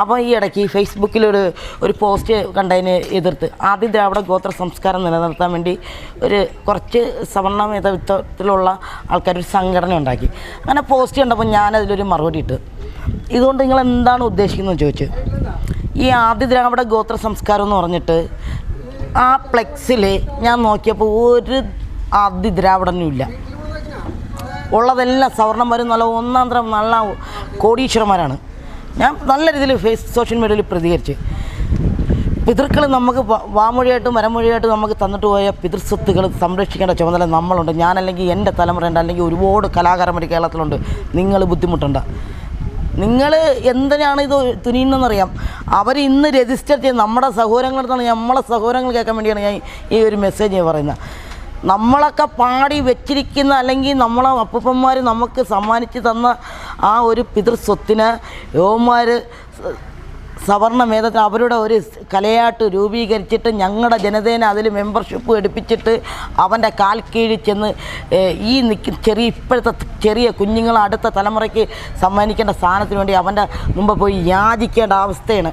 അപ്പോൾ ഈ ഇടയ്ക്ക് ഫേസ്ബുക്കിലൊരു ഒരു പോസ്റ്റ് കണ്ടതിന് എതിർത്ത്. ആദ്യ ദ്രാവിഡ ഗോത്ര സംസ്കാരം നിലനിർത്താൻ വേണ്ടി ഒരു കുറച്ച് സവർണ മേധാവിത്വത്തിലുള്ള ആൾക്കാർ ഒരു സംഘടന ഉണ്ടാക്കി. അങ്ങനെ പോസ്റ്റ് കണ്ടപ്പോൾ ഞാനതിലൊരു മറുപടി ഇട്ട്. ഇതുകൊണ്ട് നിങ്ങൾ എന്താണ് ഉദ്ദേശിക്കുന്നത് ചോദിച്ചു. ഈ ആദ്യ ദ്രാവിഡ ഗോത്ര സംസ്കാരം എന്ന് പറഞ്ഞിട്ട് ആ പ്ലെക്സിൽ ഞാൻ നോക്കിയപ്പോൾ ഒരു ആദ്യ ദ്രാവിഡനും ഇല്ല. ഉള്ളതെല്ലാം സവർണന്മാരും നല്ല ഒന്നാം തരം നല്ല കോടീശ്വരന്മാരാണ്. ഞാൻ നല്ല രീതിയിൽ ഫേസ് സോഷ്യൽ മീഡിയയിൽ പ്രതികരിച്ച്. പിതൃക്കൾ നമുക്ക് വാമൊഴിയായിട്ടും മരമൊഴിയായിട്ടും നമുക്ക് തന്നിട്ട് പോയ പിതൃസ്വത്തുകൾ സംരക്ഷിക്കേണ്ട ചുമതല നമ്മളുണ്ട്. ഞാനല്ലെങ്കിൽ എന്റെ തലമുറയുണ്ട് അല്ലെങ്കിൽ ഒരുപാട് കലാകാരന്മാർ കേരളത്തിലുണ്ട്. നിങ്ങൾ ബുദ്ധിമുട്ടുണ്ട്. നിങ്ങൾ എന്തിനാണ് ഇത് തുനിയുന്നതെന്നറിയാം. അവർ ഇന്ന് രജിസ്റ്റർ ചെയ്ത് നമ്മുടെ സഹോദരങ്ങളടുത്താണ് നമ്മളെ സഹോദരങ്ങൾ കേൾക്കാൻ വേണ്ടിയാണ് ഞാൻ ഈ ഒരു മെസ്സേജ് പറയുന്നത്. നമ്മളൊക്കെ പാടി വെച്ചിരിക്കുന്ന അല്ലെങ്കിൽ നമ്മളെ അപ്പൂപ്പന്മാർ നമുക്ക് സമ്മാനിച്ച് തന്ന ആ ഒരു പിതൃസ്വത്തിന് യോമാർ സവർണ മേധത്തിൽ അവരുടെ ഒരു കലയാട്ട് രൂപീകരിച്ചിട്ട് ഞങ്ങളുടെ ജനതേനെ അതിൽ മെമ്പർഷിപ്പ് എടുപ്പിച്ചിട്ട് അവന്റെ കാൽ കീഴിൽ ചെന്ന് ഈ നിൽക്കുന്ന ചെറിയ ഇപ്പോഴത്തെ ചെറിയ കുഞ്ഞുങ്ങൾ അടുത്ത തലമുറയ്ക്ക് സമ്മാനിക്കേണ്ട സ്ഥാനത്തിന് വേണ്ടി അവന്റെ മുമ്പ് പോയി യാചിക്കേണ്ട അവസ്ഥയാണ്.